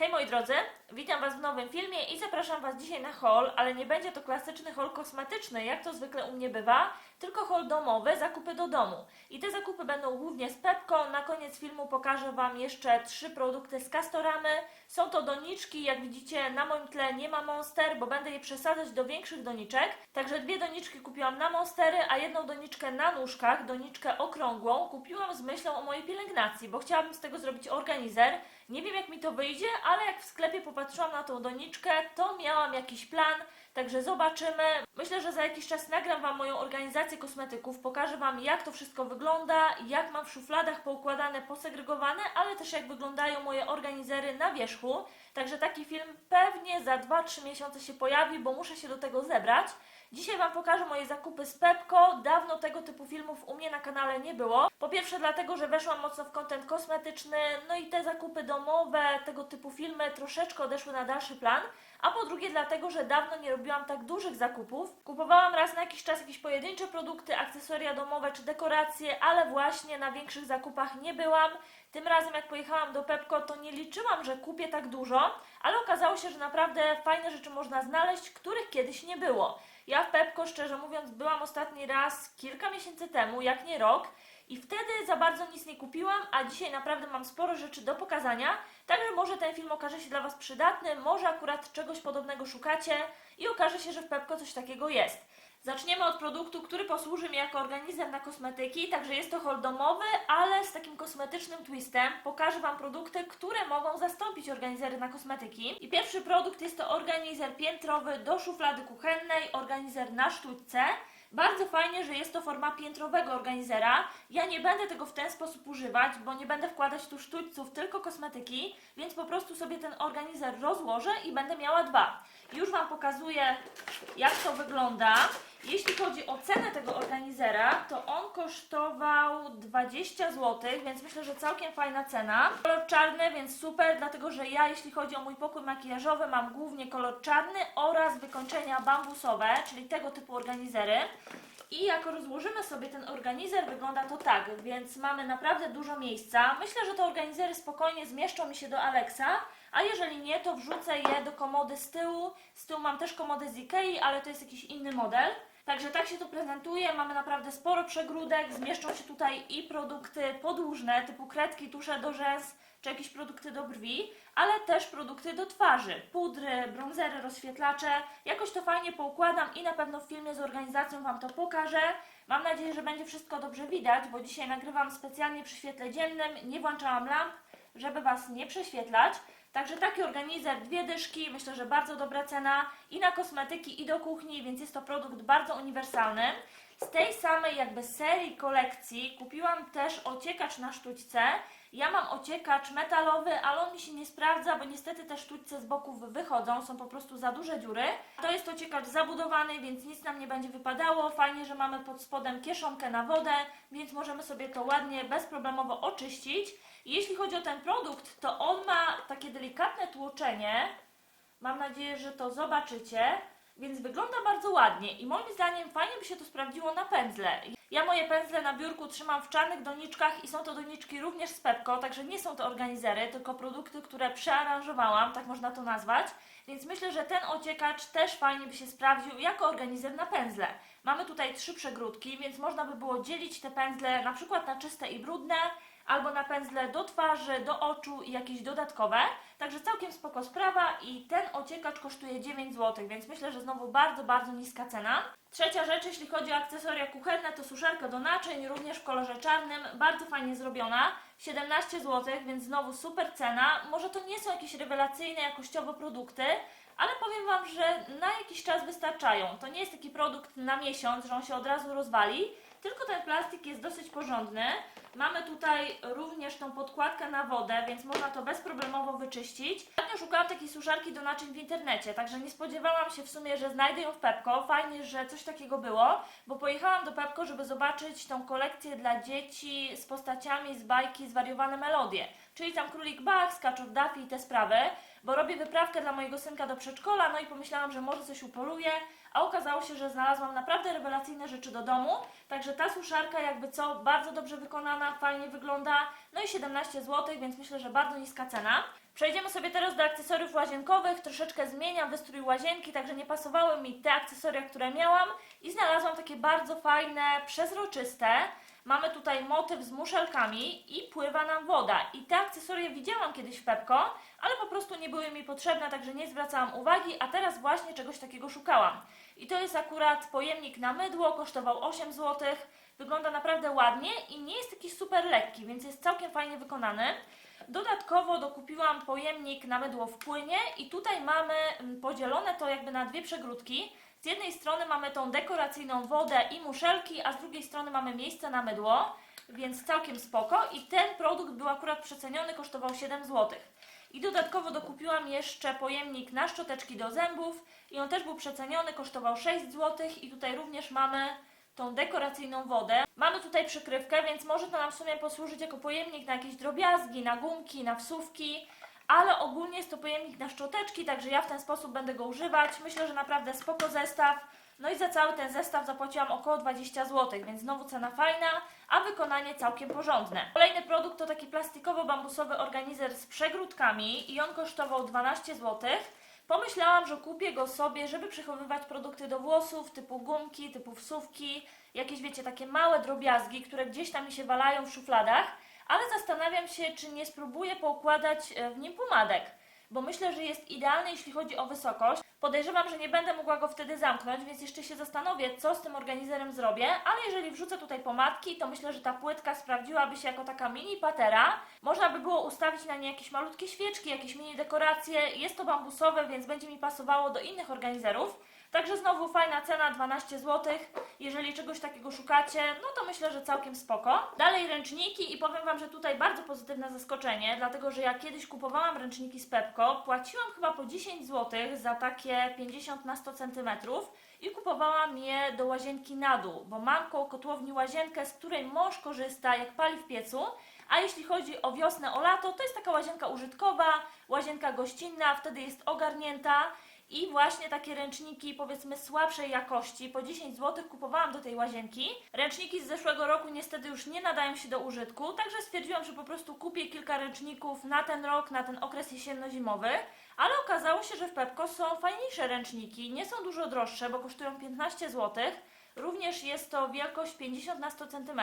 Hej moi drodzy, witam Was w nowym filmie i zapraszam Was dzisiaj na haul, ale nie będzie to klasyczny haul kosmetyczny, jak to zwykle u mnie bywa, tylko haul domowy, zakupy do domu. I te zakupy będą głównie z Pepko. Na koniec filmu pokażę Wam jeszcze trzy produkty z Castoramy. Są to doniczki, jak widzicie na moim tle nie ma Monster, bo będę je przesadzać do większych doniczek. Także dwie doniczki kupiłam na Monstery, a jedną doniczkę na nóżkach, doniczkę okrągłą, kupiłam z myślą o mojej pielęgnacji, bo chciałabym z tego zrobić organizer. Nie wiem jak mi to wyjdzie, ale jak w sklepie popatrzyłam na tą doniczkę, to miałam jakiś plan, także zobaczymy. Myślę, że za jakiś czas nagram Wam moją organizację kosmetyków, pokażę Wam jak to wszystko wygląda, jak mam w szufladach poukładane, posegregowane, ale też jak wyglądają moje organizery na wierzchu. Także taki film pewnie za 2-3 miesiące się pojawi, bo muszę się do tego zebrać. Dzisiaj Wam pokażę moje zakupy z Pepko. Dawno tego typu filmów u mnie na kanale nie było. Po pierwsze dlatego, że weszłam mocno w content kosmetyczny, no i te zakupy domowe, tego typu filmy troszeczkę odeszły na dalszy plan. A po drugie dlatego, że dawno nie robiłam tak dużych zakupów. Kupowałam raz na jakiś czas jakieś pojedyncze produkty, akcesoria domowe czy dekoracje, ale właśnie na większych zakupach nie byłam. Tym razem jak pojechałam do Pepko, to nie liczyłam, że kupię tak dużo, ale okazało się, że naprawdę fajne rzeczy można znaleźć, których kiedyś nie było. Ja w Pepko, szczerze mówiąc, byłam ostatni raz kilka miesięcy temu, jak nie rok, i wtedy za bardzo nic nie kupiłam, a dzisiaj naprawdę mam sporo rzeczy do pokazania, także może ten film okaże się dla Was przydatny, może akurat czegoś podobnego szukacie i okaże się, że w Pepko coś takiego jest. Zaczniemy od produktu, który posłuży mi jako organizer na kosmetyki, także jest to hol domowy, ale z takim kosmetycznym twistem. Pokażę Wam produkty, które mogą zastąpić organizery na kosmetyki. I pierwszy produkt jest to organizer piętrowy do szuflady kuchennej, organizer na sztućce. Bardzo fajnie, że jest to forma piętrowego organizera. Ja nie będę tego w ten sposób używać, bo nie będę wkładać tu sztućców, tylko kosmetyki, więc po prostu sobie ten organizer rozłożę i będę miała dwa. Już Wam pokazuję, jak to wygląda. Jeśli chodzi o cenę tego organizera, to on kosztował 20 zł, więc myślę, że całkiem fajna cena. Kolor czarny, więc super, dlatego że ja, jeśli chodzi o mój pokój makijażowy, mam głównie kolor czarny oraz wykończenia bambusowe, czyli tego typu organizery. I jak rozłożymy sobie ten organizer, wygląda to tak, więc mamy naprawdę dużo miejsca. Myślę, że te organizery spokojnie zmieszczą mi się do Alexa, a jeżeli nie, to wrzucę je do komody z tyłu. Z tyłu mam też komodę z Ikei, ale to jest jakiś inny model. Także tak się to prezentuje, mamy naprawdę sporo przegródek, zmieszczą się tutaj i produkty podłużne, typu kredki, tusze do rzęs, czy jakieś produkty do brwi, ale też produkty do twarzy, pudry, brązery, rozświetlacze. Jakoś to fajnie poukładam i na pewno w filmie z organizacją Wam to pokażę. Mam nadzieję, że będzie wszystko dobrze widać, bo dzisiaj nagrywam specjalnie przy świetle dziennym, nie włączałam lamp, żeby Was nie prześwietlać. Także taki organizer, dwie dyszki, myślę, że bardzo dobra cena i na kosmetyki, i do kuchni, więc jest to produkt bardzo uniwersalny. Z tej samej jakby serii kolekcji kupiłam też ociekacz na sztućce. Ja mam ociekacz metalowy, ale on mi się nie sprawdza, bo niestety te sztućce z boków wychodzą, są po prostu za duże dziury. To jest ociekacz zabudowany, więc nic nam nie będzie wypadało. Fajnie, że mamy pod spodem kieszonkę na wodę, więc możemy sobie to ładnie, bezproblemowo oczyścić. Jeśli chodzi o ten produkt, to on ma takie delikatne tłoczenie. Mam nadzieję, że to zobaczycie. Więc wygląda bardzo ładnie i moim zdaniem fajnie by się to sprawdziło na pędzle. Ja moje pędzle na biurku trzymam w czarnych doniczkach i są to doniczki również z Pepko, także nie są to organizery, tylko produkty, które przearanżowałam, tak można to nazwać. Więc myślę, że ten ociekacz też fajnie by się sprawdził jako organizer na pędzle. Mamy tutaj trzy przegródki, więc można by było dzielić te pędzle na przykład na czyste i brudne, albo na pędzle do twarzy, do oczu i jakieś dodatkowe. Także całkiem spoko sprawa i ten ociekacz kosztuje 9 zł, więc myślę, że znowu bardzo, bardzo niska cena. Trzecia rzecz, jeśli chodzi o akcesoria kuchenne, to suszarka do naczyń, również w kolorze czarnym, bardzo fajnie zrobiona. 17 zł, więc znowu super cena. Może to nie są jakieś rewelacyjne jakościowo produkty, ale powiem Wam, że na jakiś czas wystarczają. To nie jest taki produkt na miesiąc, że on się od razu rozwali, tylko ten plastik jest dosyć porządny. Mamy tutaj również tą podkładkę na wodę, więc można to bezproblemowo wyczyścić. Ostatnio szukałam takiej suszarki do naczyń w internecie, także nie spodziewałam się w sumie, że znajdę ją w Pepko. Fajnie, że coś takiego było, bo pojechałam do Pepko, żeby zobaczyć tą kolekcję dla dzieci z postaciami z bajki Zwariowane Melodie. Czyli tam Królik Bach, Skaczor Daffy i te sprawy, bo robię wyprawkę dla mojego synka do przedszkola, no i pomyślałam, że może coś upoluję, a okazało się, że znalazłam naprawdę rewelacyjne rzeczy do domu, także ta suszarka jakby co, bardzo dobrze wykonana, wykonana, fajnie wygląda. No i 17 zł, więc myślę, że bardzo niska cena. Przejdziemy sobie teraz do akcesoriów łazienkowych. Troszeczkę zmieniam wystrój łazienki, także nie pasowały mi te akcesoria, które miałam. I znalazłam takie bardzo fajne, przezroczyste. Mamy tutaj motyw z muszelkami i pływa nam woda. I te akcesoria widziałam kiedyś w Pepko, ale po prostu nie były mi potrzebne, także nie zwracałam uwagi, a teraz właśnie czegoś takiego szukałam. I to jest akurat pojemnik na mydło, kosztował 8 zł. Wygląda naprawdę ładnie i nie jest taki super lekki, więc jest całkiem fajnie wykonany. Dodatkowo dokupiłam pojemnik na mydło w płynie i tutaj mamy mm, podzielone to jakby na dwie przegródki. Z jednej strony mamy tą dekoracyjną wodę i muszelki, a z drugiej strony mamy miejsce na mydło, więc całkiem spoko. I ten produkt był akurat przeceniony, kosztował 7 zł. I dodatkowo dokupiłam jeszcze pojemnik na szczoteczki do zębów i on też był przeceniony, kosztował 6 zł i tutaj również mamy tą dekoracyjną wodę. Mamy tutaj przykrywkę, więc może to nam w sumie posłużyć jako pojemnik na jakieś drobiazgi, na gumki, na wsówki, ale ogólnie jest to pojemnik na szczoteczki, także ja w ten sposób będę go używać. Myślę, że naprawdę spoko zestaw. No i za cały ten zestaw zapłaciłam około 20 zł, więc znowu cena fajna, a wykonanie całkiem porządne. Kolejny produkt to taki plastikowo-bambusowy organizer z przegródkami i on kosztował 12 zł. Pomyślałam, że kupię go sobie, żeby przechowywać produkty do włosów, typu gumki, typu wsówki, jakieś wiecie, takie małe drobiazgi, które gdzieś tam mi się walają w szufladach, ale zastanawiam się, czy nie spróbuję poukładać e, w nim pomadek, bo myślę, że jest idealny, jeśli chodzi o wysokość. Podejrzewam, że nie będę mogła go wtedy zamknąć, więc jeszcze się zastanowię, co z tym organizerem zrobię, ale jeżeli wrzucę tutaj pomadki, to myślę, że ta płytka sprawdziłaby się jako taka mini patera. Można by było ustawić na nie jakieś malutkie świeczki, jakieś mini dekoracje. Jest to bambusowe, więc będzie mi pasowało do innych organizerów. Także znowu fajna cena, 12 zł. Jeżeli czegoś takiego szukacie, no to myślę, że całkiem spoko. Dalej ręczniki i powiem Wam, że tutaj bardzo pozytywne zaskoczenie, dlatego że ja kiedyś kupowałam ręczniki z Pepko, płaciłam chyba po 10 zł za takie 50 na 100 cm i kupowałam je do łazienki na dół, bo mam koło kotłowni łazienkę, z której mąż korzysta jak pali w piecu, a jeśli chodzi o wiosnę, o lato, to jest taka łazienka użytkowa, łazienka gościnna, wtedy jest ogarnięta i właśnie takie ręczniki, powiedzmy, słabszej jakości, po 10 zł kupowałam do tej łazienki. Ręczniki z zeszłego roku niestety już nie nadają się do użytku, także stwierdziłam, że po prostu kupię kilka ręczników na ten rok, na ten okres jesienno-zimowy. Ale okazało się, że w Pepko są fajniejsze ręczniki, nie są dużo droższe, bo kosztują 15 zł. Również jest to wielkość 50 na 100 cm,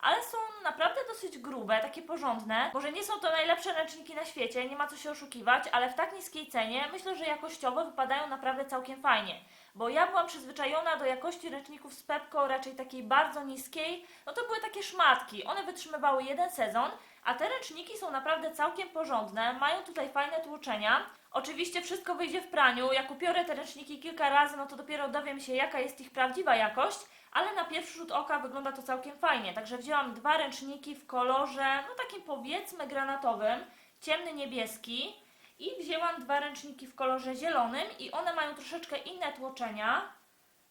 ale są naprawdę dosyć grube, takie porządne. Może nie są to najlepsze ręczniki na świecie, nie ma co się oszukiwać, ale w tak niskiej cenie myślę, że jakościowo wypadają naprawdę całkiem fajnie. Bo ja byłam przyzwyczajona do jakości ręczników z Pepko, raczej takiej bardzo niskiej. No to były takie szmatki, one wytrzymywały jeden sezon, a te ręczniki są naprawdę całkiem porządne, mają tutaj fajne tłuczenia. Oczywiście wszystko wyjdzie w praniu. Jak upiorę te ręczniki kilka razy, no to dopiero dowiem się, jaka jest ich prawdziwa jakość, ale na pierwszy rzut oka wygląda to całkiem fajnie. Także wzięłam dwa ręczniki w kolorze, no takim powiedzmy granatowym, ciemny niebieski i wzięłam dwa ręczniki w kolorze zielonym i one mają troszeczkę inne tłoczenia.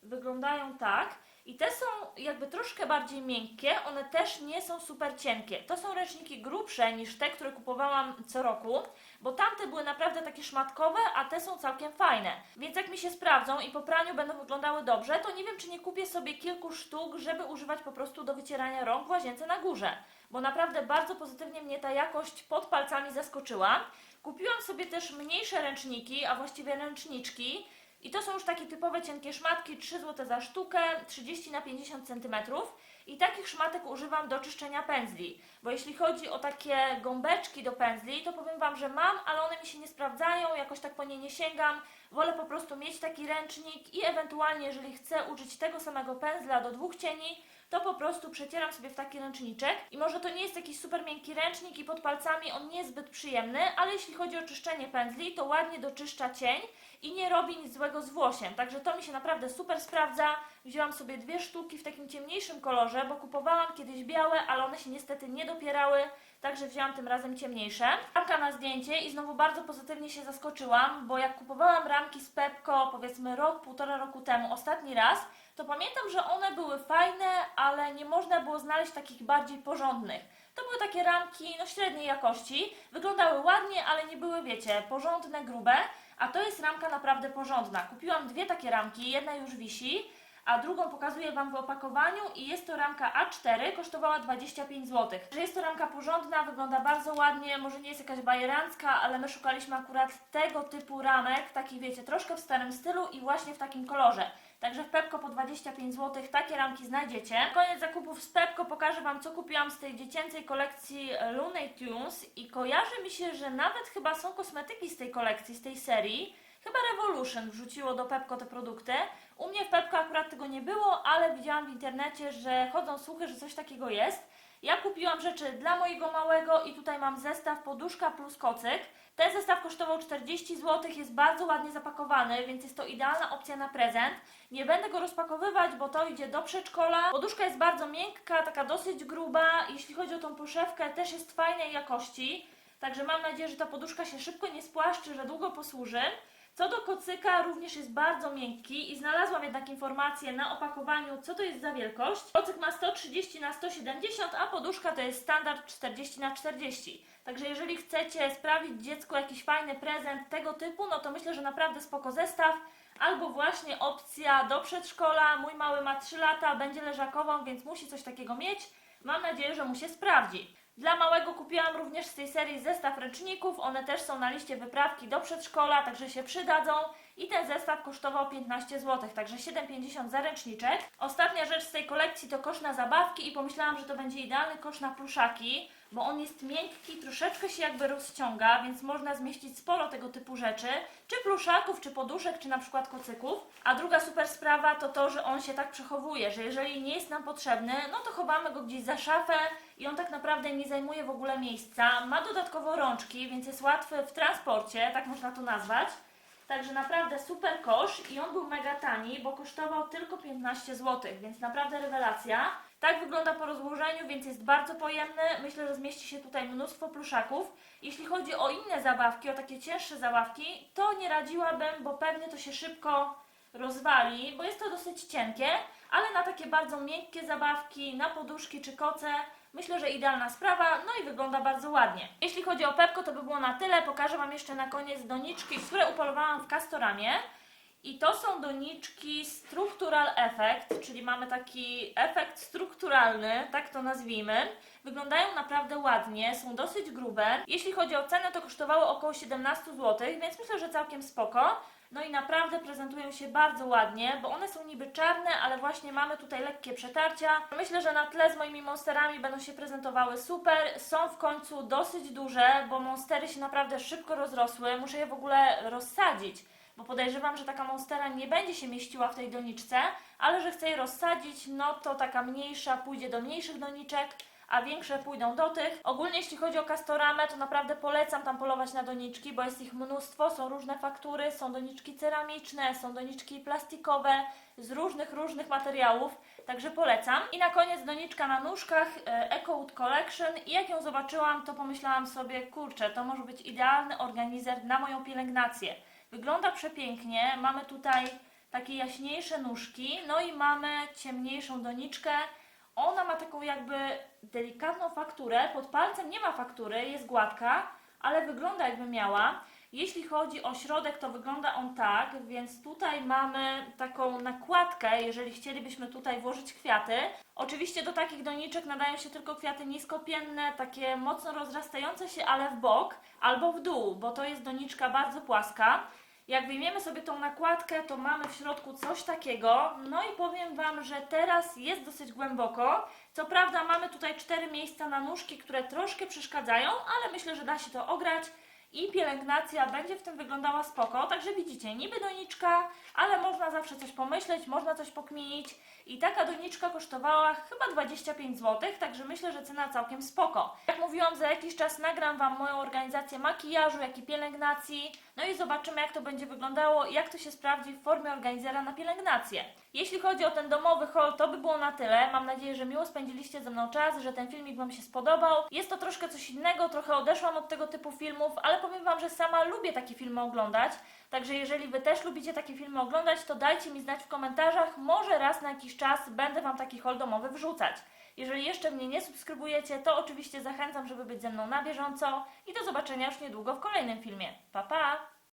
Wyglądają tak. I te są jakby troszkę bardziej miękkie, one też nie są super cienkie. To są ręczniki grubsze niż te, które kupowałam co roku, bo tamte były naprawdę takie szmatkowe, a te są całkiem fajne. Więc jak mi się sprawdzą i po praniu będą wyglądały dobrze, to nie wiem, czy nie kupię sobie kilku sztuk, żeby używać po prostu do wycierania rąk w łazience na górze. Bo naprawdę bardzo pozytywnie mnie ta jakość pod palcami zaskoczyła. Kupiłam sobie też mniejsze ręczniki, a właściwie ręczniczki. I to są już takie typowe cienkie szmatki, 3 zł za sztukę, 30 na 50 cm. I takich szmatek używam do czyszczenia pędzli. Bo jeśli chodzi o takie gąbeczki do pędzli, to powiem Wam, że mam, ale one mi się nie sprawdzają, jakoś tak po nie nie sięgam. Wolę po prostu mieć taki ręcznik i ewentualnie, jeżeli chcę użyć tego samego pędzla do dwóch cieni, to po prostu przecieram sobie w taki ręczniczek. I może to nie jest jakiś super miękki ręcznik i pod palcami on nie jest zbyt przyjemny, ale jeśli chodzi o czyszczenie pędzli, to ładnie doczyszcza cień i nie robi nic złego z włosiem. Także to mi się naprawdę super sprawdza. Wzięłam sobie dwie sztuki w takim ciemniejszym kolorze, bo kupowałam kiedyś białe, ale one się niestety nie dopierały. Także wzięłam tym razem ciemniejsze. Ramka na zdjęcie i znowu bardzo pozytywnie się zaskoczyłam, bo jak kupowałam ramki z Pepko powiedzmy rok, półtora roku temu, ostatni raz, to pamiętam, że one były fajne, ale nie można było znaleźć takich bardziej porządnych. To były takie ramki no średniej jakości, wyglądały ładnie, ale nie były, wiecie, porządne, grube, a to jest ramka naprawdę porządna. Kupiłam dwie takie ramki, jedna już wisi, a drugą pokazuję Wam w opakowaniu i jest to ramka A4, kosztowała 25 zł. Jest to ramka porządna, wygląda bardzo ładnie, może nie jest jakaś bajerancka, ale my szukaliśmy akurat tego typu ramek, takich wiecie, troszkę w starym stylu i właśnie w takim kolorze. Także w Pepko po 25 zł takie ramki znajdziecie. Koniec zakupów z Pepko pokażę Wam, co kupiłam z tej dziecięcej kolekcji Looney Tunes i kojarzy mi się, że nawet chyba są kosmetyki z tej kolekcji, z tej serii. Chyba Revolution wrzuciło do Pepko te produkty. U mnie w Pepko akurat tego nie było, ale widziałam w internecie, że chodzą słuchy, że coś takiego jest. Ja kupiłam rzeczy dla mojego małego i tutaj mam zestaw poduszka plus kocyk. Ten zestaw kosztował 40 zł, jest bardzo ładnie zapakowany, więc jest to idealna opcja na prezent. Nie będę go rozpakowywać, bo to idzie do przedszkola. Poduszka jest bardzo miękka, taka dosyć gruba. Jeśli chodzi o tą poszewkę, też jest fajnej jakości. Także mam nadzieję, że ta poduszka się szybko nie spłaszczy, że długo posłuży. Co do kocyka, również jest bardzo miękki i znalazłam jednak informację na opakowaniu, co to jest za wielkość. Kocyk ma 130 na 170, a poduszka to jest standard 40 na 40. Także jeżeli chcecie sprawić dziecku jakiś fajny prezent tego typu, no to myślę, że naprawdę spoko zestaw. Albo właśnie opcja do przedszkola. Mój mały ma 3 lata, będzie leżakową, więc musi coś takiego mieć. Mam nadzieję, że mu się sprawdzi. Dla małego kupiłam również z tej serii zestaw ręczników. One też są na liście wyprawki do przedszkola, także się przydadzą. I ten zestaw kosztował 15 zł, także 7,50 za ręczniczek. Ostatnia rzecz z tej kolekcji to kosz na zabawki i pomyślałam, że to będzie idealny kosz na pluszaki, bo on jest miękki, troszeczkę się jakby rozciąga, więc można zmieścić sporo tego typu rzeczy, czy pluszaków, czy poduszek, czy na przykład kocyków. A druga super sprawa to to, że on się tak przechowuje, że jeżeli nie jest nam potrzebny, no to chowamy go gdzieś za szafę i on tak naprawdę nie zajmuje w ogóle miejsca. Ma dodatkowo rączki, więc jest łatwy w transporcie, tak można to nazwać. Także naprawdę super kosz i on był mega tani, bo kosztował tylko 15 zł, więc naprawdę rewelacja. Tak wygląda po rozłożeniu, więc jest bardzo pojemny. Myślę, że zmieści się tutaj mnóstwo pluszaków. Jeśli chodzi o inne zabawki, o takie cięższe zabawki, to nie radziłabym, bo pewnie to się szybko rozwali, bo jest to dosyć cienkie, ale na takie bardzo miękkie zabawki, na poduszki czy koce, myślę, że idealna sprawa, no i wygląda bardzo ładnie. Jeśli chodzi o Pepko, to by było na tyle. Pokażę Wam jeszcze na koniec doniczki, które upolowałam w Castoramie. I to są doniczki Structural Effect, czyli mamy taki efekt strukturalny, tak to nazwijmy. Wyglądają naprawdę ładnie, są dosyć grube. Jeśli chodzi o cenę, to kosztowały około 17 zł, więc myślę, że całkiem spoko. No i naprawdę prezentują się bardzo ładnie, bo one są niby czarne, ale właśnie mamy tutaj lekkie przetarcia. Myślę, że na tle z moimi monsterami będą się prezentowały super. Są w końcu dosyć duże, bo monstery się naprawdę szybko rozrosły. Muszę je w ogóle rozsadzić bo podejrzewam, że taka monstera nie będzie się mieściła w tej doniczce, ale że chcę je rozsadzić, no to taka mniejsza pójdzie do mniejszych doniczek, a większe pójdą do tych. Ogólnie jeśli chodzi o kastoramę, to naprawdę polecam tam polować na doniczki, bo jest ich mnóstwo, są różne faktury, są doniczki ceramiczne, są doniczki plastikowe, z różnych, różnych materiałów, także polecam. I na koniec doniczka na nóżkach e, EcoWood Collection i jak ją zobaczyłam, to pomyślałam sobie, kurczę, to może być idealny organizer na moją pielęgnację. Wygląda przepięknie. Mamy tutaj takie jaśniejsze nóżki, no i mamy ciemniejszą doniczkę. Ona ma taką jakby delikatną fakturę. Pod palcem nie ma faktury, jest gładka, ale wygląda jakby miała. Jeśli chodzi o środek, to wygląda on tak, więc tutaj mamy taką nakładkę, jeżeli chcielibyśmy tutaj włożyć kwiaty. Oczywiście do takich doniczek nadają się tylko kwiaty niskopienne, takie mocno rozrastające się, ale w bok albo w dół, bo to jest doniczka bardzo płaska. Jak wyjmiemy sobie tą nakładkę, to mamy w środku coś takiego. No i powiem Wam, że teraz jest dosyć głęboko. Co prawda mamy tutaj cztery miejsca na nóżki, które troszkę przeszkadzają, ale myślę, że da się to ograć i pielęgnacja będzie w tym wyglądała spoko. Także widzicie, niby doniczka, ale można zawsze coś pomyśleć, można coś pokminić. I taka doniczka kosztowała chyba 25 zł, także myślę, że cena całkiem spoko. Jak mówiłam, za jakiś czas nagram Wam moją organizację makijażu, jak i pielęgnacji. No i zobaczymy, jak to będzie wyglądało i jak to się sprawdzi w formie organizera na pielęgnację. Jeśli chodzi o ten domowy haul, to by było na tyle. Mam nadzieję, że miło spędziliście ze mną czas, że ten filmik Wam się spodobał. Jest to troszkę coś innego, trochę odeszłam od tego typu filmów, ale powiem Wam, że sama lubię takie filmy oglądać. Także jeżeli Wy też lubicie takie filmy oglądać, to dajcie mi znać w komentarzach. Może raz na jakiś czas będę Wam taki haul domowy wrzucać. Jeżeli jeszcze mnie nie subskrybujecie, to oczywiście zachęcam, żeby być ze mną na bieżąco i do zobaczenia już niedługo w kolejnym filmie. Pa pa!